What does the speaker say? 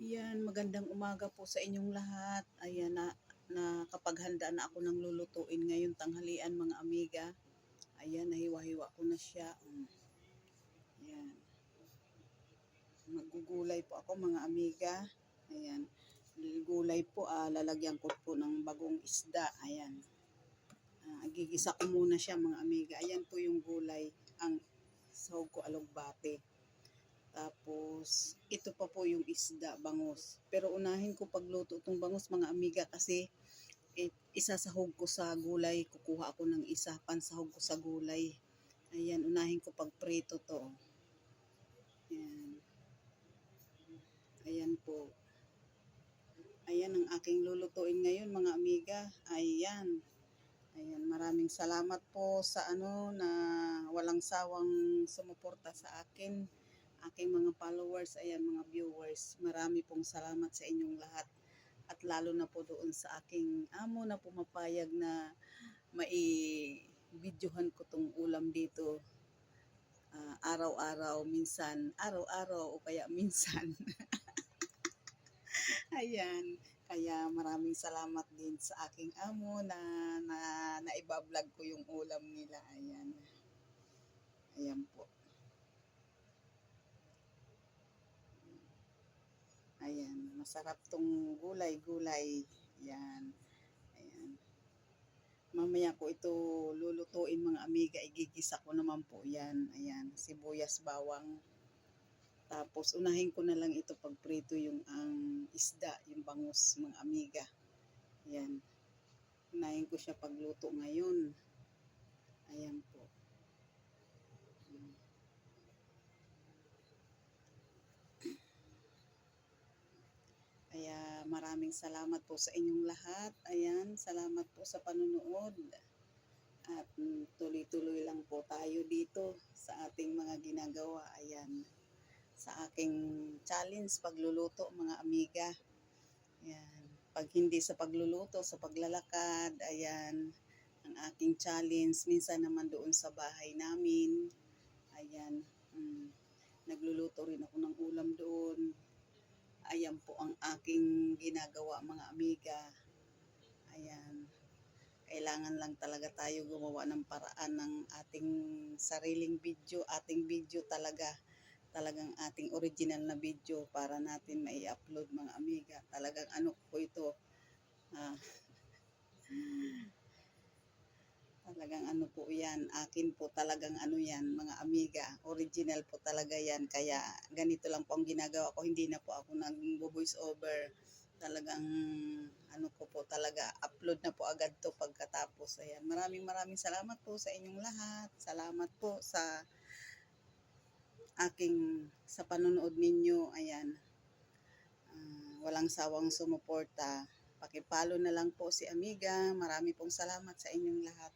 Yan, magandang umaga po sa inyong lahat. Ayan na, nakapaghanda na ako ng lulutuin ngayong tanghalian mga amiga. Ayan, nahiwa-hiwa ko na siya. Ayan. Magugulay po ako mga amiga. Ayan. Gulay po, ah, lalagyan ko po ng bagong isda. Ayan. Ah, gigisa ko muna siya mga amiga. Ayan po yung gulay. Ang sahog ko alugbate. Tapos, ito pa po yung isda, bangus. Pero unahin ko pagluto itong bangus, mga amiga, kasi eh, isasahog ko sa gulay. Kukuha ako ng isa, pansahog ko sa gulay. Ayan, unahin ko pagprito to. Ayan. Ayan po. Ayan ang aking lulutuin ngayon, mga amiga. Ayan. Ayan, maraming salamat po sa ano na walang sawang sumuporta sa akin aking mga followers, ayan mga viewers, marami pong salamat sa inyong lahat. At lalo na po doon sa aking amo na pumapayag na mai-videohan ko tong ulam dito. Ah, araw-araw, minsan, araw-araw o kaya minsan. ayan, kaya maraming salamat din sa aking amo na, na naibablog ko yung ulam nila. Ayan. Ayan po. Ayan, masarap tong gulay-gulay. Ayan. Ayan. Mamaya ko ito lulutuin mga amiga. Igigisa ko naman po yan. Ayan, sibuyas, bawang. Tapos unahin ko na lang ito pagprito yung ang isda, yung bangus mga amiga. Ayan. Unahin ko siya pagluto ngayon. Ayan. Kaya maraming salamat po sa inyong lahat. Ayan, salamat po sa panunood. At tuloy-tuloy lang po tayo dito sa ating mga ginagawa. Ayan, sa aking challenge pagluluto mga amiga. Ayan, pag hindi sa pagluluto, sa paglalakad, ayan, ang aking challenge. Minsan naman doon sa bahay namin. Ayan, mm, nagluluto rin ako ng ulam ayan po ang aking ginagawa mga amiga. Ayan. Kailangan lang talaga tayo gumawa ng paraan ng ating sariling video, ating video talaga. Talagang ating original na video para natin mai-upload mga amiga. Talagang ano po ito. Ah, talagang ano po yan. Akin po talagang ano yan mga amiga. Original po talaga yan. Kaya ganito lang po ang ginagawa ko. Hindi na po ako nag-voice over. Talagang ano ko po talaga. Upload na po agad to pagkatapos. Ayan. Maraming maraming salamat po sa inyong lahat. Salamat po sa aking sa panonood ninyo. Ayan. Ah, walang sawang sumuporta. Pakipalo na lang po si Amiga. Marami pong salamat sa inyong lahat.